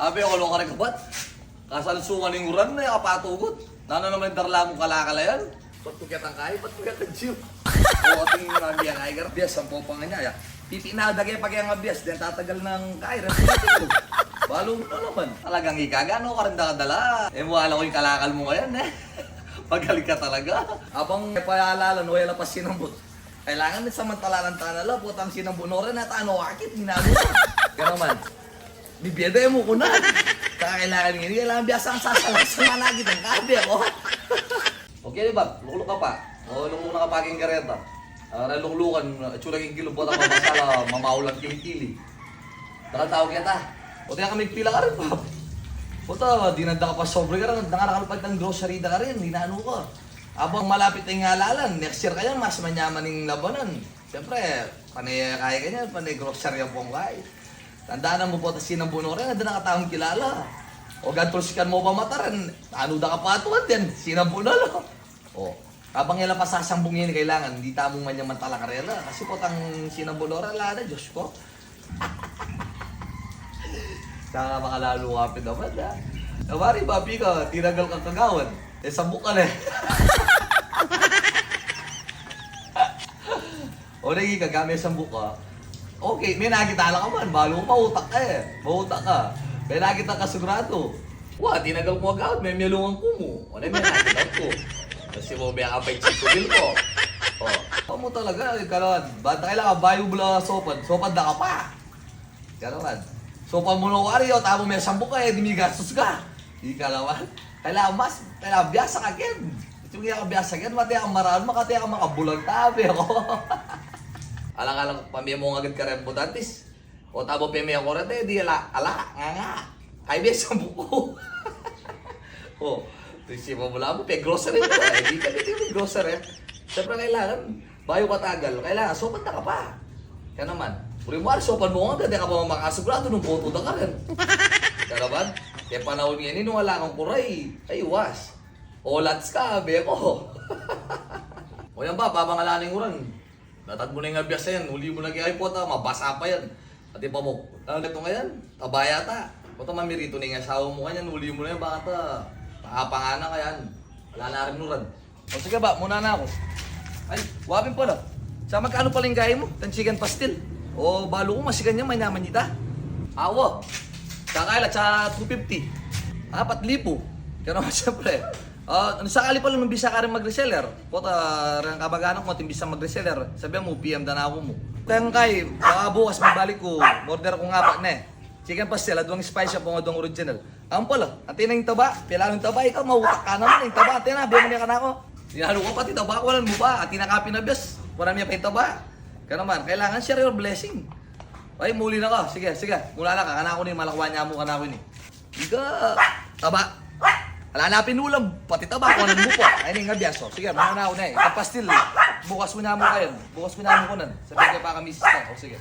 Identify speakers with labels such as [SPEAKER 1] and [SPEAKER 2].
[SPEAKER 1] Abi ako lo ka rin kapat. Kasalsungan ng uran na kapatugot. Nano naman darla mo kalakala yan. Ba't ko kitang kaya? Ba't ko kitang gym? O ating mga biya kaya gar. Bias, ang popang nga ya. Titi na dagay pag yung bias. Then tatagal ng kaya. Balo mo na naman. Talagang ikagano ka rin nakadala. Eh wala ko yung kalakal mo ngayon eh. Magaling ka talaga. Abang paalala, no, wala pa sinambot. Kailangan din samantala ng tanala, putang sinambunoran at ano, akit, hinalo. Gano'n man. Bibiyada mo ko na. Kaya kailangan nga, kailangan biyasa ang sasalang sa managit ang kabi ako. okay, di ba? Lukluk ka pa. O, nung muna ka paging kareta. Uh, naluklukan, tsura yung kilubot ang mabasala, mamaulang kilikili. Nakatawag kita. O, tiyan kami pila ka rin, pa. Puta, dinanda ka pa sobre ka rin. Nangarapag ng grocery da ka rin, hinano ka. Abang malapit na yung halalan, next year kaya mas manyaman ng labanan. Siyempre, panay kaya ka niyan, panay grocery ang buong kaya. Tandaan mo po ta sinang buno rin, na nakataong kilala. O gantulsikan mo pa mataran, ano da ka patuan din, sinang buno lo. O, habang yala pa sasambungin kailangan, hindi tamong man yung mantala karela. Kasi po tang sinang buno rin, lana, Diyos ko. Saka makalalo kapit naman ha. Nawari, papi ka, tinagal kang kagawan. Eh, sambuk ka na eh. o naging kagamit sa buka, okay, may nakita lang ka man, balo mo mautak ka eh. Mautak ka. May nakita ka sigurado. Wa, tinagal ko agad, may milungan ko mo. O na may nakita ko. Kasi mo may kapay chiko bil ko. O, oh, mo talaga, kalawan. Bata kailangan, bayo bula sopan. Sopan da ka pa. Kalawan. Sopan mo na wari, o tamo may sambu ka eh, di may gastos ka. Di kalawan. Kailangan mas, kailangan biyasa ka kin. Ito kaya ka biyasa kin, mati ang maraan, makati ang makabulag tabi ako. Alang-alang pamilya mo agad ka rin butantis. O tabo pamilya ko rin, eh, di ala, ala, nga nga. Ay, bes, ang buko. o, si mo mula mo, pe grocery mo. Hindi ka dito may grocery. Siyempre kailangan, bayo katagal, kailangan, sopan na ka pa. Kaya naman, puri mo, sopan mo nga, hindi ka pa makasugurado nung boto na ka rin. Kaya naman, kaya panahon ngayon, nung wala kang kuray, ay was. O, lats ka, be ko. o yan ba, babangalaning uran. Natag mo na yung abiyas yan, huli mo na kaya po ta, mabasa pa yan. Pati pa mo, ano nito ngayon? Tabaya ta. Puto mamirito na yung asawa mo kanyan, huli mo na yung baka ta. Pakapangana ka yan. Wala na rin nuran. O sige ba, muna na ako. Ay, wapin po na. Sa magkano paling kaya mo? Tansigan pastil. O balo ko masigan niya, may naman nita. Awa. Kakaila sa 250. Apat lipo. Kaya naman siyempre. Uh, sakali pa lang nung bisa ka rin mag-reseller. Kota, rin kabaganak mo, timbisa mag-reseller. Sabi mo, PM na ako mo. Kaya kay, baka bukas magbalik ko, order ko nga pa na eh. Chicken pastel, adwang spice nga adwang original. Ang pala, ang tinang taba, pilalong taba, ikaw mautak ka naman, yung taba, tina, biya mo niya ka na ako. Tinalo ko pati taba, walang mo ba, at tinakapi na biyas, wala niya pa yung taba. Kaya naman, kailangan share your blessing. Ay, muli na ka. Sige, sige. Mula na ka. Kana ko ni malakwa niya mo kana ko ni. Iga. Taba. Wala na pinulam. Pati taba ko nang buko. Ay ni nga biyaso. Sige, muna na ako na eh. Ito pastil. Bukas mo na mo kayo. Bukas mo na mo kunan. Sabi ka pa kami sister. O sige.